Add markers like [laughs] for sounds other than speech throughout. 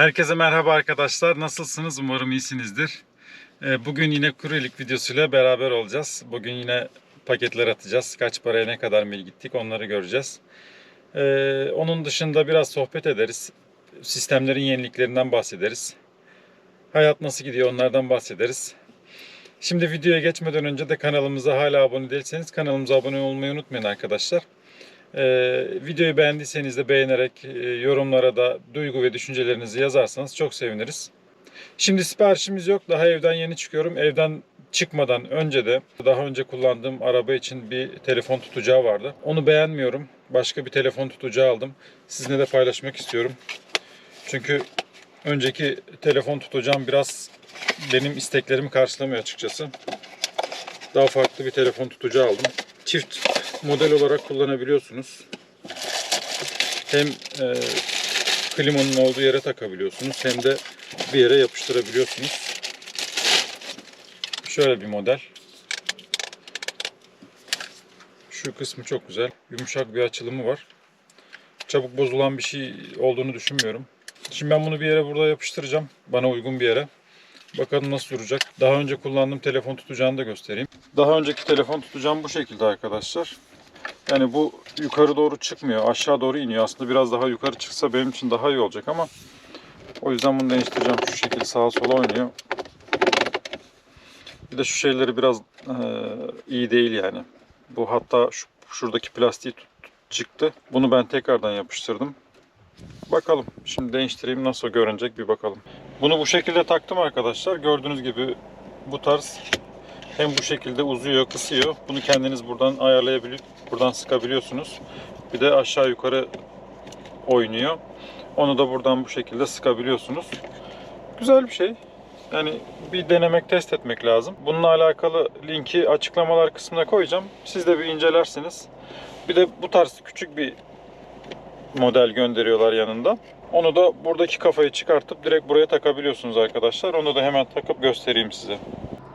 Herkese merhaba arkadaşlar. Nasılsınız? Umarım iyisinizdir. Ee, Bugün yine kuruyelik videosuyla beraber olacağız. Bugün yine paketler atacağız. Kaç paraya ne kadar mil gittik onları göreceğiz. Ee, Onun dışında biraz sohbet ederiz. Sistemlerin yeniliklerinden bahsederiz. Hayat nasıl gidiyor onlardan bahsederiz. Şimdi videoya geçmeden önce de kanalımıza hala abone değilseniz kanalımıza abone olmayı unutmayın arkadaşlar. Ee, videoyu beğendiyseniz de beğenerek e, yorumlara da duygu ve düşüncelerinizi yazarsanız çok seviniriz. Şimdi siparişimiz yok. Daha evden yeni çıkıyorum. Evden çıkmadan önce de daha önce kullandığım araba için bir telefon tutacağı vardı. Onu beğenmiyorum. Başka bir telefon tutacağı aldım. Sizinle de paylaşmak istiyorum. Çünkü önceki telefon tutacağım biraz benim isteklerimi karşılamıyor açıkçası. Daha farklı bir telefon tutacağı aldım. Çift model olarak kullanabiliyorsunuz. Hem e, klimanın olduğu yere takabiliyorsunuz hem de bir yere yapıştırabiliyorsunuz. Şöyle bir model. Şu kısmı çok güzel. Yumuşak bir açılımı var. Çabuk bozulan bir şey olduğunu düşünmüyorum. Şimdi ben bunu bir yere burada yapıştıracağım. Bana uygun bir yere. Bakalım nasıl duracak. Daha önce kullandığım telefon tutacağını da göstereyim. Daha önceki telefon tutacağım bu şekilde arkadaşlar. Yani bu yukarı doğru çıkmıyor. Aşağı doğru iniyor. Aslında biraz daha yukarı çıksa benim için daha iyi olacak ama o yüzden bunu değiştireceğim. Şu şekilde sağa sola oynuyor. Bir de şu şeyleri biraz e, iyi değil yani. Bu hatta şu, şuradaki plastiği tut, çıktı. Bunu ben tekrardan yapıştırdım. Bakalım. Şimdi değiştireyim nasıl görünecek bir bakalım. Bunu bu şekilde taktım arkadaşlar. Gördüğünüz gibi bu tarz hem bu şekilde uzuyor, kısıyor. Bunu kendiniz buradan ayarlayabilip buradan sıkabiliyorsunuz. Bir de aşağı yukarı oynuyor. Onu da buradan bu şekilde sıkabiliyorsunuz. Güzel bir şey. Yani bir denemek, test etmek lazım. Bununla alakalı linki açıklamalar kısmına koyacağım. Siz de bir incelersiniz. Bir de bu tarz küçük bir model gönderiyorlar yanında. Onu da buradaki kafayı çıkartıp direkt buraya takabiliyorsunuz arkadaşlar. Onu da hemen takıp göstereyim size.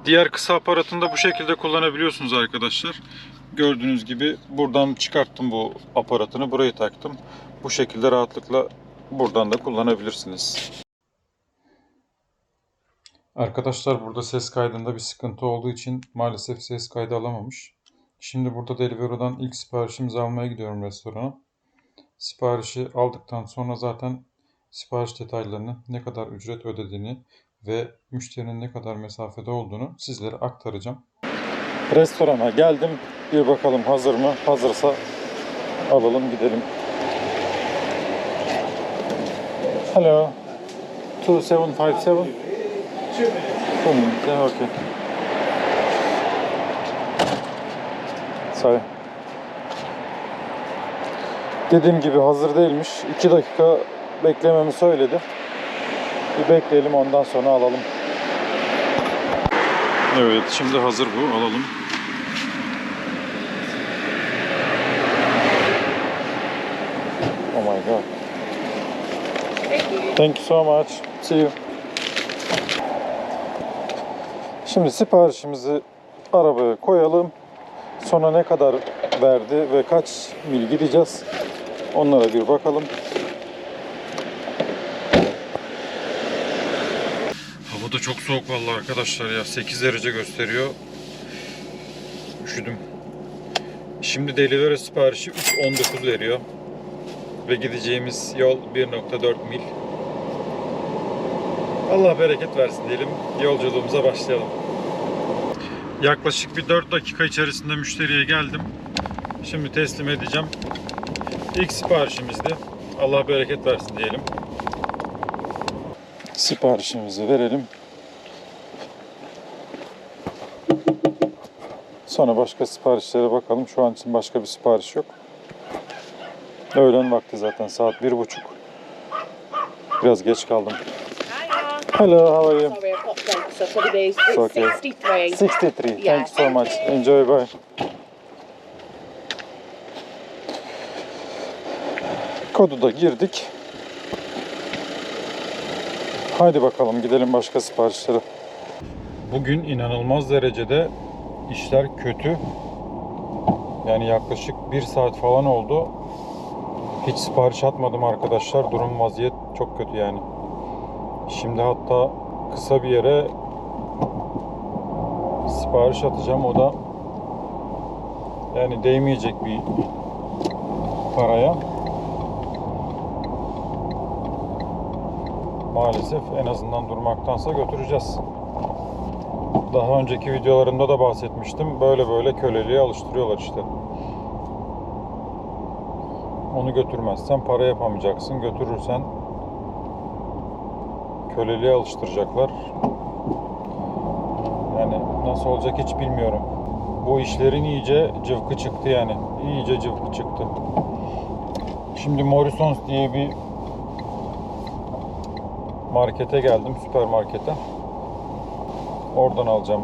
Diğer kısa aparatını da bu şekilde kullanabiliyorsunuz arkadaşlar. Gördüğünüz gibi buradan çıkarttım bu aparatını buraya taktım. Bu şekilde rahatlıkla buradan da kullanabilirsiniz. Arkadaşlar burada ses kaydında bir sıkıntı olduğu için maalesef ses kaydı alamamış. Şimdi burada Deliveroo'dan ilk siparişimizi almaya gidiyorum restorana. Siparişi aldıktan sonra zaten sipariş detaylarını, ne kadar ücret ödediğini ve müşterinin ne kadar mesafede olduğunu sizlere aktaracağım. Restorana geldim. Bir bakalım hazır mı? Hazırsa alalım gidelim. Hello. 2757. Two minutes, yeah, okay. Sorry. Dediğim gibi hazır değilmiş. 2 dakika beklememi söyledi. Bir bekleyelim ondan sonra alalım. Evet şimdi hazır bu alalım. Oh my god. Thank you so much. See you. Şimdi siparişimizi arabaya koyalım. Sonra ne kadar verdi ve kaç mil gideceğiz? Onlara bir bakalım. Hava da çok soğuk vallahi arkadaşlar ya. 8 derece gösteriyor. Üşüdüm. Şimdi Delivery siparişi 3.19 veriyor. Ve gideceğimiz yol 1.4 mil. Allah bereket versin diyelim. Yolculuğumuza başlayalım. Yaklaşık bir 4 dakika içerisinde müşteriye geldim. Şimdi teslim edeceğim. İlk siparişimizdi. Allah bereket versin diyelim. Siparişimizi verelim. Sonra başka siparişlere bakalım. Şu an için başka bir sipariş yok. Öğlen vakti zaten saat bir buçuk. Biraz geç kaldım. Hello, how are you? Sorry, I've got drunk, so probably it's okay. 63. 63. Yeah, Thanks so much. Enjoy, bye. Kodu da girdik. Haydi bakalım gidelim başka siparişlere. Bugün inanılmaz derecede işler kötü. Yani yaklaşık bir saat falan oldu. Hiç sipariş atmadım arkadaşlar. Durum vaziyet çok kötü yani. Şimdi hatta kısa bir yere sipariş atacağım. O da yani değmeyecek bir paraya. Maalesef en azından durmaktansa götüreceğiz. Daha önceki videolarımda da bahsetmiştim. Böyle böyle köleliğe alıştırıyorlar işte. Onu götürmezsen para yapamayacaksın. Götürürsen köleliğe alıştıracaklar. Yani nasıl olacak hiç bilmiyorum. Bu işlerin iyice cıvkı çıktı yani. İyice cıvkı çıktı. Şimdi Morrisons diye bir markete geldim, süpermarkete. Oradan alacağım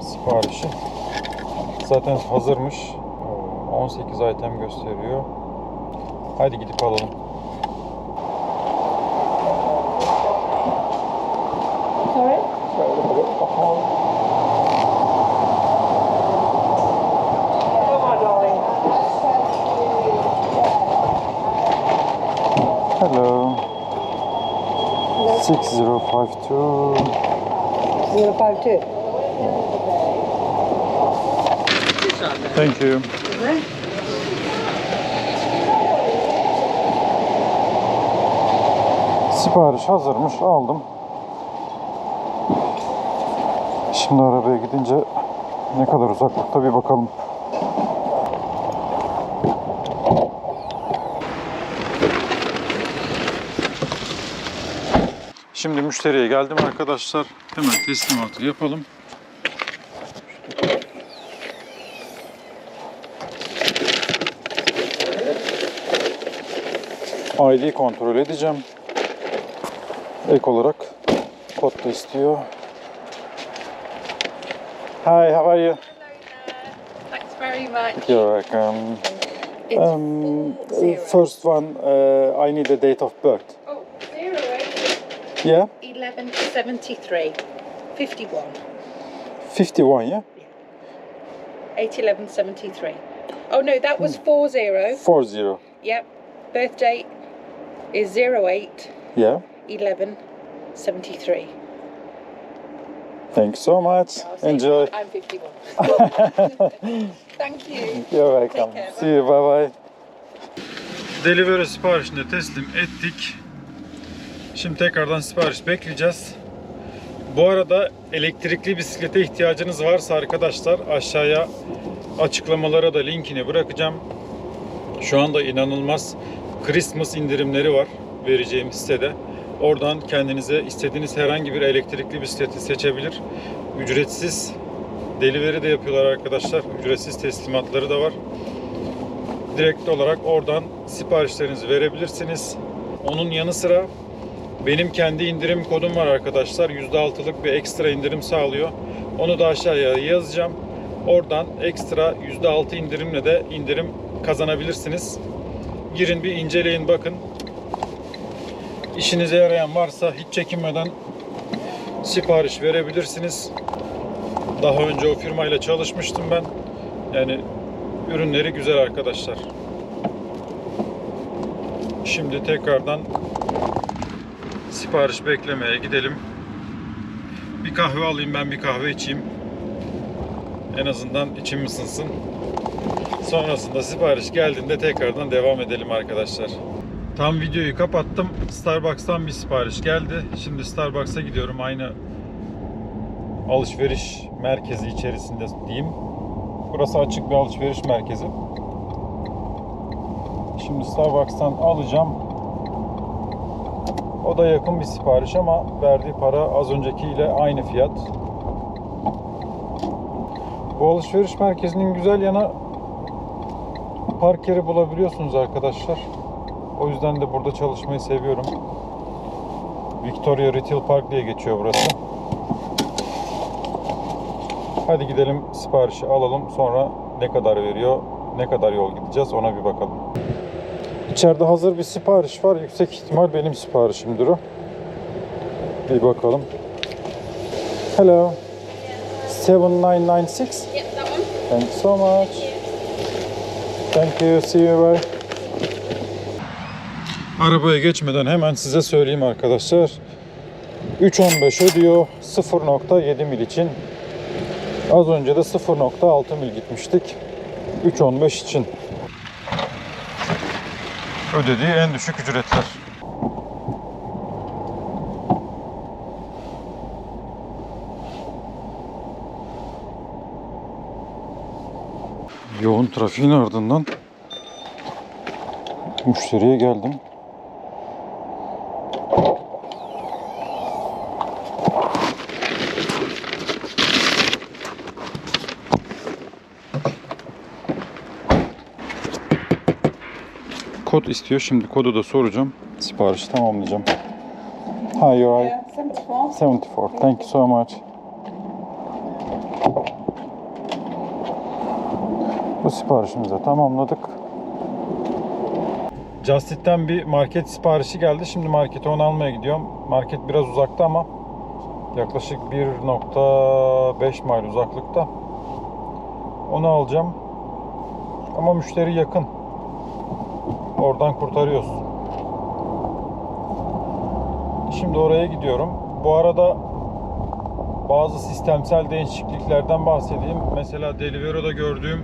siparişi. Zaten hazırmış. 18 item gösteriyor. Hadi gidip alalım. Sorry? Hello. 6052. Zero five two. Thank you. Sipariş hazırmış aldım. Şimdi arabaya gidince ne kadar uzaklıkta bir bakalım. Şimdi müşteriye geldim arkadaşlar. Hemen teslimatı yapalım. ID kontrol edeceğim. Ek olarak kod da istiyor. Hi, how are you? Thanks very much. You're welcome. Um, first one, uh, I need a date of birth. Oh, zero eight Yeah, eleven seventy three. Fifty one. 51, yeah? Eight eleven seventy three. Oh no, that was four zero. 40, Yep. Birth date is zero eight yeah. eleven seventy three. Thanks so much. Enjoy. I'm fifty one. [laughs] Thank you. You're welcome. Take care, See you, bye bye. Delivery siparişini de teslim ettik. Şimdi tekrardan sipariş bekleyeceğiz. Bu arada elektrikli bisiklete ihtiyacınız varsa arkadaşlar aşağıya açıklamalara da linkini bırakacağım. Şu anda inanılmaz Christmas indirimleri var vereceğim sitede. Oradan kendinize istediğiniz herhangi bir elektrikli bisikleti seçebilir. Ücretsiz delivery de yapıyorlar arkadaşlar. Ücretsiz teslimatları da var. Direkt olarak oradan siparişlerinizi verebilirsiniz. Onun yanı sıra benim kendi indirim kodum var arkadaşlar. %6'lık bir ekstra indirim sağlıyor. Onu da aşağıya yazacağım. Oradan ekstra %6 indirimle de indirim kazanabilirsiniz. Girin bir inceleyin bakın. İşinize yarayan varsa hiç çekinmeden sipariş verebilirsiniz. Daha önce o firmayla çalışmıştım ben. Yani ürünleri güzel arkadaşlar. Şimdi tekrardan sipariş beklemeye gidelim. Bir kahve alayım ben bir kahve içeyim. En azından içim ısınsın. Sonrasında sipariş geldiğinde tekrardan devam edelim arkadaşlar. Tam videoyu kapattım. Starbucks'tan bir sipariş geldi. Şimdi Starbucks'a gidiyorum. Aynı alışveriş merkezi içerisinde diyeyim. Burası açık bir alışveriş merkezi. Şimdi Starbucks'tan alacağım. O da yakın bir sipariş ama verdiği para az öncekiyle aynı fiyat. Bu alışveriş merkezinin güzel yanı park yeri bulabiliyorsunuz arkadaşlar. O yüzden de burada çalışmayı seviyorum. Victoria Retail Park diye geçiyor burası. Hadi gidelim siparişi alalım. Sonra ne kadar veriyor, ne kadar yol gideceğiz ona bir bakalım. İçeride hazır bir sipariş var. Yüksek ihtimal benim siparişimdir o. Bir bakalım. Hello. 7996. Yep, that one. Thank you so much. Thank you. See you. Bye. Arabaya geçmeden hemen size söyleyeyim arkadaşlar. 3.15 ödüyor 0.7 mil için. Az önce de 0.6 mil gitmiştik. 3.15 için. Ödediği en düşük ücretler. Yoğun trafiğin ardından müşteriye geldim. Kod istiyor. Şimdi kodu da soracağım. Siparişi tamamlayacağım. Hi, you're right. Yeah, 74. 74. Thank you so much. Bu siparişimizi tamamladık. Just Eat'ten bir market siparişi geldi. Şimdi markete onu almaya gidiyorum. Market biraz uzakta ama yaklaşık 1.5 mil uzaklıkta. Onu alacağım. Ama müşteri yakın. Oradan kurtarıyoruz. Şimdi oraya gidiyorum. Bu arada bazı sistemsel değişikliklerden bahsedeyim. Mesela Deliveroo'da gördüğüm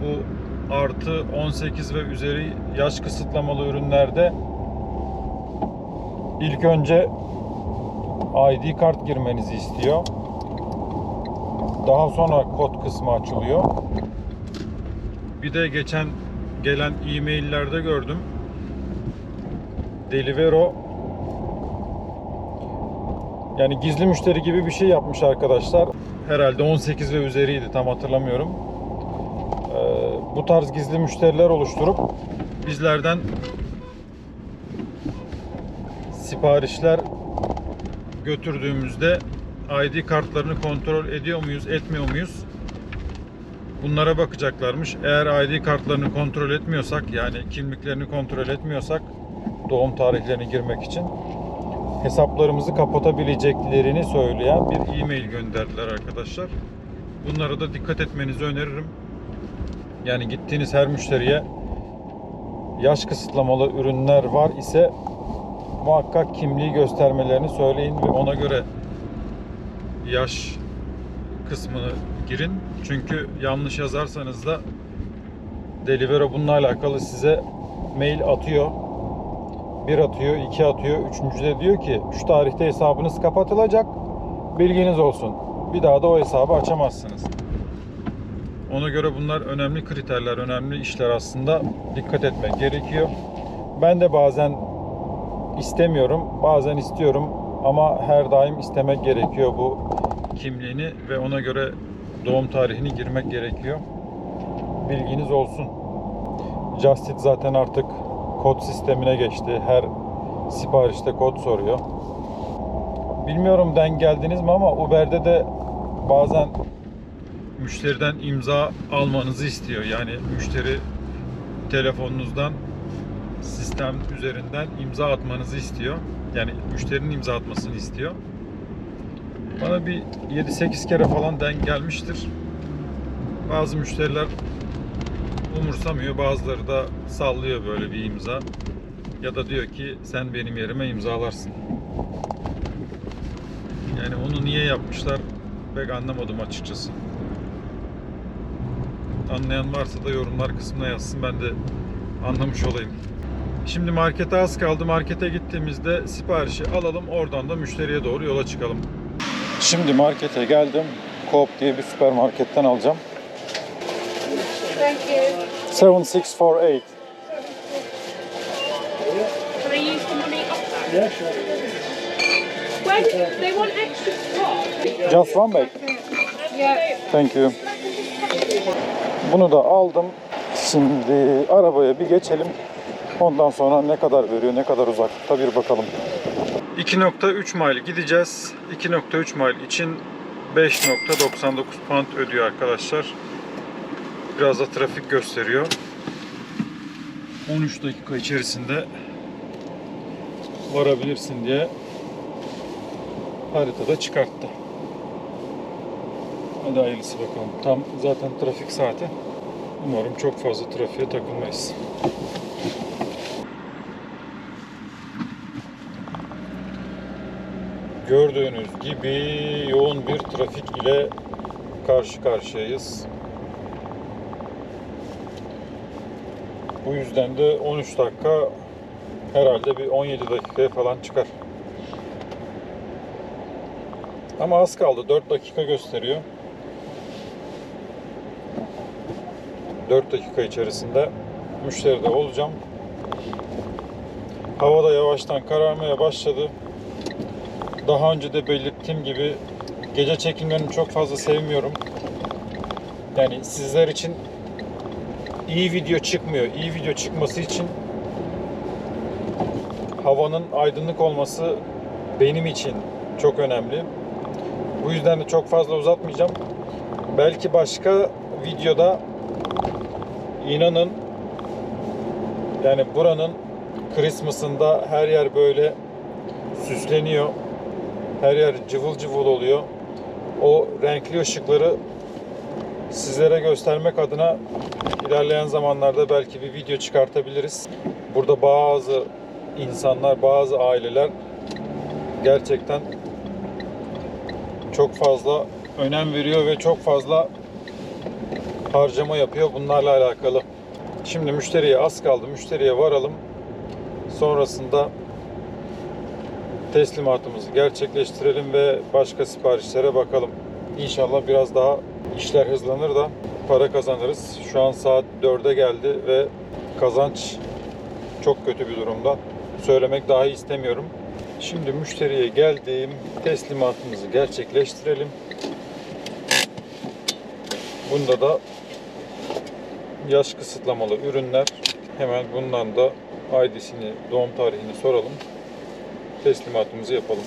bu artı 18 ve üzeri yaş kısıtlamalı ürünlerde ilk önce ID kart girmenizi istiyor. Daha sonra kod kısmı açılıyor. Bir de geçen gelen e-maillerde gördüm. Delivero yani gizli müşteri gibi bir şey yapmış arkadaşlar. Herhalde 18 ve üzeriydi tam hatırlamıyorum. Ee, bu tarz gizli müşteriler oluşturup bizlerden siparişler götürdüğümüzde ID kartlarını kontrol ediyor muyuz, etmiyor muyuz? Bunlara bakacaklarmış. Eğer ID kartlarını kontrol etmiyorsak yani kimliklerini kontrol etmiyorsak doğum tarihlerini girmek için hesaplarımızı kapatabileceklerini söyleyen bir e-mail gönderdiler arkadaşlar. Bunlara da dikkat etmenizi öneririm. Yani gittiğiniz her müşteriye yaş kısıtlamalı ürünler var ise muhakkak kimliği göstermelerini söyleyin ve ona göre yaş kısmını girin. Çünkü yanlış yazarsanız da Delivero bununla alakalı size mail atıyor. Bir atıyor, iki atıyor, üçüncüde diyor ki şu tarihte hesabınız kapatılacak. Bilginiz olsun. Bir daha da o hesabı açamazsınız. Ona göre bunlar önemli kriterler, önemli işler aslında. Dikkat etmek gerekiyor. Ben de bazen istemiyorum, bazen istiyorum ama her daim istemek gerekiyor bu kimliğini ve ona göre doğum tarihini girmek gerekiyor. Bilginiz olsun. Just Eat zaten artık kod sistemine geçti. Her siparişte kod soruyor. Bilmiyorum denk geldiniz mi ama Uber'de de bazen müşteriden imza almanızı istiyor. Yani müşteri telefonunuzdan sistem üzerinden imza atmanızı istiyor. Yani müşterinin imza atmasını istiyor. Bana bir 7-8 kere falan denk gelmiştir. Bazı müşteriler umursamıyor, bazıları da sallıyor böyle bir imza. Ya da diyor ki sen benim yerime imzalarsın. Yani onu niye yapmışlar pek anlamadım açıkçası. Anlayan varsa da yorumlar kısmına yazsın ben de anlamış olayım. Şimdi markete az kaldı. Markete gittiğimizde siparişi alalım. Oradan da müşteriye doğru yola çıkalım. Şimdi markete geldim. Coop diye bir süpermarketten alacağım. Thank you. 7648. Can I use the money off that? Yeah, sure. Where do they want extra spot? Just one bag. Yeah. Thank you. Bunu da aldım. Şimdi arabaya bir geçelim. Ondan sonra ne kadar veriyor, ne kadar uzaklıkta bir bakalım. 2.3 mile gideceğiz. 2.3 mile için 5.99 pound ödüyor arkadaşlar. Biraz da trafik gösteriyor. 13 dakika içerisinde varabilirsin diye haritada çıkarttı. Hadi hayırlısı bakalım. Tam zaten trafik saati. Umarım çok fazla trafiğe takılmayız. Gördüğünüz gibi yoğun bir trafik ile karşı karşıyayız. Bu yüzden de 13 dakika herhalde bir 17 dakikaya falan çıkar. Ama az kaldı. 4 dakika gösteriyor. 4 dakika içerisinde müşteride olacağım. Hava da yavaştan kararmaya başladı. Daha önce de belirttiğim gibi gece çekimlerini çok fazla sevmiyorum. Yani sizler için iyi video çıkmıyor. İyi video çıkması için havanın aydınlık olması benim için çok önemli. Bu yüzden de çok fazla uzatmayacağım. Belki başka videoda inanın yani buranın Christmas'ında her yer böyle süsleniyor. Her yer cıvıl cıvıl oluyor. O renkli ışıkları sizlere göstermek adına ilerleyen zamanlarda belki bir video çıkartabiliriz. Burada bazı insanlar, bazı aileler gerçekten çok fazla önem veriyor ve çok fazla harcama yapıyor bunlarla alakalı. Şimdi müşteriye az kaldı. Müşteriye varalım. Sonrasında teslimatımızı gerçekleştirelim ve başka siparişlere bakalım. İnşallah biraz daha işler hızlanır da para kazanırız. Şu an saat 4'e geldi ve kazanç çok kötü bir durumda. Söylemek dahi istemiyorum. Şimdi müşteriye geldim. Teslimatımızı gerçekleştirelim. Bunda da yaş kısıtlamalı ürünler. Hemen bundan da ID'sini, doğum tarihini soralım. Teslimatımızı yapalım.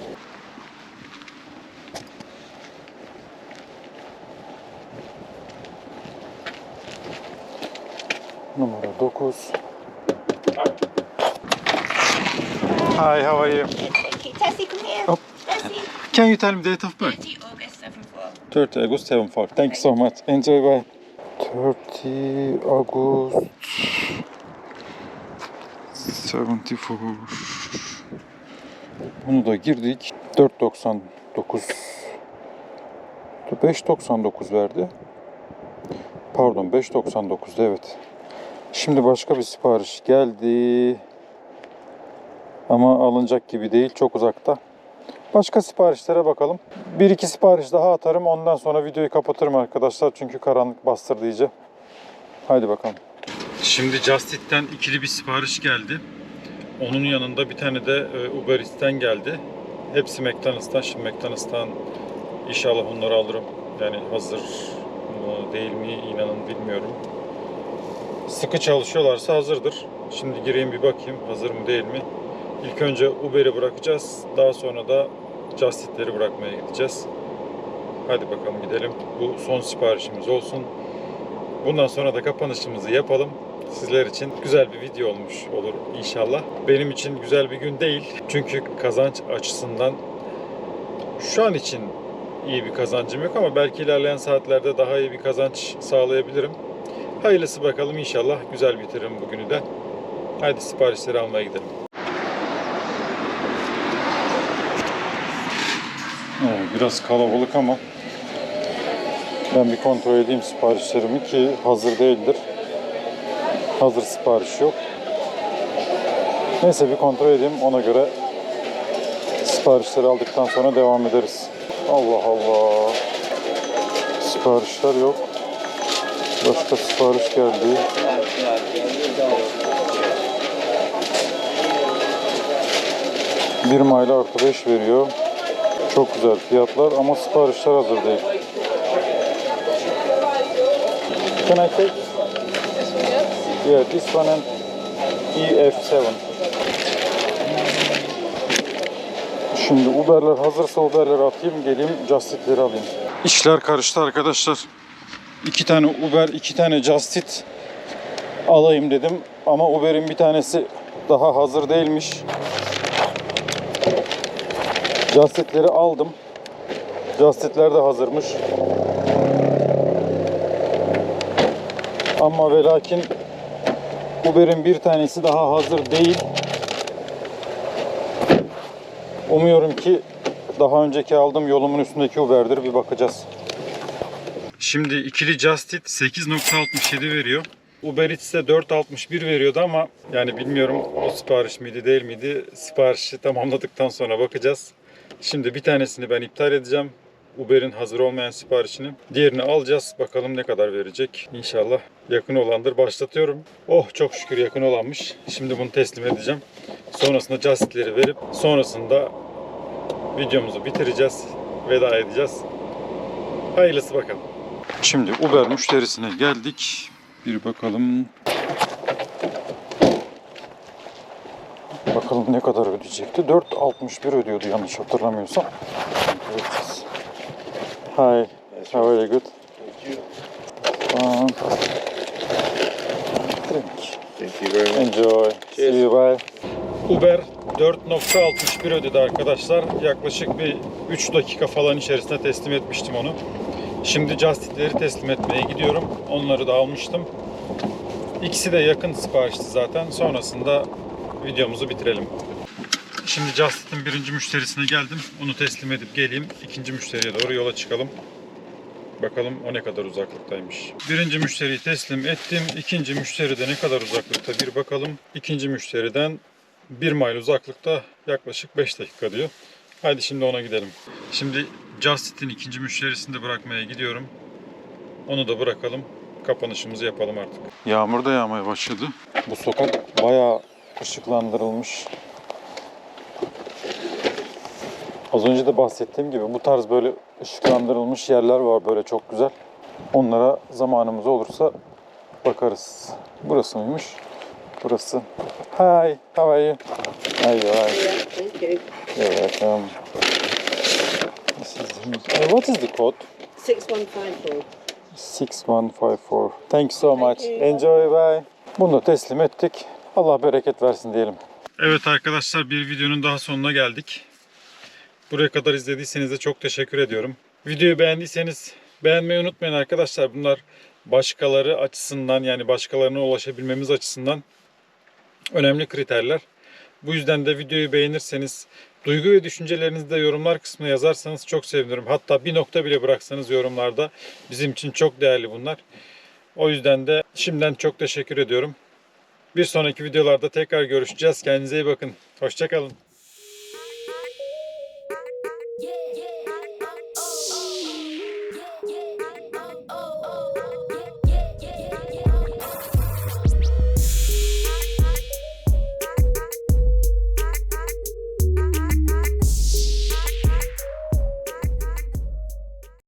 Numara 9. Hi, how are you? Tessie, come here. Oh. Tessie. Can you tell me date of birth? 30 August 74. 30 August 74. Thank you so much. Enjoy bye. 30 August 74. Bunu da girdik. 4.99 5.99 verdi. Pardon 5.99'du evet. Şimdi başka bir sipariş geldi. Ama alınacak gibi değil. Çok uzakta. Başka siparişlere bakalım. Bir iki sipariş daha atarım. Ondan sonra videoyu kapatırım arkadaşlar. Çünkü karanlık bastırdı iyice. Haydi bakalım. Şimdi Just Eat'ten ikili bir sipariş geldi. Onun yanında bir tane de e, Uber Eats'ten geldi. Hepsi McDonald's'tan. Şimdi McDonald's'tan inşallah onları alırım. Yani hazır mı değil mi inanın bilmiyorum. Sıkı çalışıyorlarsa hazırdır. Şimdi gireyim bir bakayım hazır mı değil mi. İlk önce Uber'i bırakacağız. Daha sonra da Just Eat'leri bırakmaya gideceğiz. Hadi bakalım gidelim. Bu son siparişimiz olsun. Bundan sonra da kapanışımızı yapalım. Sizler için güzel bir video olmuş olur inşallah. Benim için güzel bir gün değil. Çünkü kazanç açısından şu an için iyi bir kazancım yok ama belki ilerleyen saatlerde daha iyi bir kazanç sağlayabilirim. Hayırlısı bakalım inşallah güzel bitiririm bugünü de. Hadi siparişleri almaya gidelim. Biraz kalabalık ama ben bir kontrol edeyim siparişlerimi ki hazır değildir. Hazır sipariş yok. Neyse bir kontrol edeyim ona göre siparişleri aldıktan sonra devam ederiz. Allah Allah. Siparişler yok. Başka sipariş geldi. Bir mayla artı 5 veriyor. Çok güzel fiyatlar ama siparişler hazır değil. Can I take? Yeah, this one and EF7. Şimdi Uber'ler hazırsa Uber'leri atayım, geleyim Just Eat'leri alayım. İşler karıştı arkadaşlar. İki tane Uber, iki tane Just Eat alayım dedim. Ama Uber'in bir tanesi daha hazır değilmiş. Just Eat'leri aldım. Just Eat'ler de hazırmış. Ama ve lakin Uber'in bir tanesi daha hazır değil. Umuyorum ki daha önceki aldığım yolumun üstündeki Uber'dir. Bir bakacağız. Şimdi ikili Just Eat 8.67 veriyor. Uber Eats de 4.61 veriyordu ama yani bilmiyorum o sipariş miydi değil miydi. Siparişi tamamladıktan sonra bakacağız. Şimdi bir tanesini ben iptal edeceğim. Uber'in hazır olmayan siparişini. Diğerini alacağız. Bakalım ne kadar verecek. İnşallah yakın olandır. Başlatıyorum. Oh çok şükür yakın olanmış. Şimdi bunu teslim edeceğim. Sonrasında Just Eat'leri verip sonrasında videomuzu bitireceğiz. Veda edeceğiz. Hayırlısı bakalım. Şimdi Uber müşterisine geldik. Bir bakalım. Bakalım ne kadar ödeyecekti. 4.61 ödüyordu yanlış hatırlamıyorsam. Evet. Hi. How are you? Good. Um, drink. Thank you very much. Enjoy. See you bye. Uber 4.61 ödedi arkadaşlar. Yaklaşık bir 3 dakika falan içerisinde teslim etmiştim onu. Şimdi Just Eat'leri teslim etmeye gidiyorum. Onları da almıştım. İkisi de yakın siparişti zaten. Sonrasında videomuzu bitirelim. Şimdi Just Eat'in birinci müşterisine geldim. Onu teslim edip geleyim. İkinci müşteriye doğru yola çıkalım. Bakalım o ne kadar uzaklıktaymış. Birinci müşteriyi teslim ettim. İkinci müşteri de ne kadar uzaklıkta bir bakalım. İkinci müşteriden 1 mile uzaklıkta yaklaşık 5 dakika diyor. Haydi şimdi ona gidelim. Şimdi Just Eat'in ikinci müşterisini de bırakmaya gidiyorum. Onu da bırakalım. Kapanışımızı yapalım artık. Yağmur da yağmaya başladı. Bu sokak bayağı ışıklandırılmış. Az önce de bahsettiğim gibi bu tarz böyle ışıklandırılmış yerler var böyle çok güzel. Onlara zamanımız olursa bakarız. Burası mıymış? Burası. Hi, how are you? Hi, you you. You're welcome. This is- Uh, What is the code? 6154. 6154. Thank you so much. Enjoy, bye. Bunu da teslim ettik. Allah bereket versin diyelim. Evet arkadaşlar bir videonun daha sonuna geldik. Buraya kadar izlediyseniz de çok teşekkür ediyorum. Videoyu beğendiyseniz beğenmeyi unutmayın arkadaşlar. Bunlar başkaları açısından yani başkalarına ulaşabilmemiz açısından önemli kriterler. Bu yüzden de videoyu beğenirseniz duygu ve düşüncelerinizi de yorumlar kısmına yazarsanız çok sevinirim. Hatta bir nokta bile bıraksanız yorumlarda bizim için çok değerli bunlar. O yüzden de şimdiden çok teşekkür ediyorum. Bir sonraki videolarda tekrar görüşeceğiz. Kendinize iyi bakın. Hoşçakalın.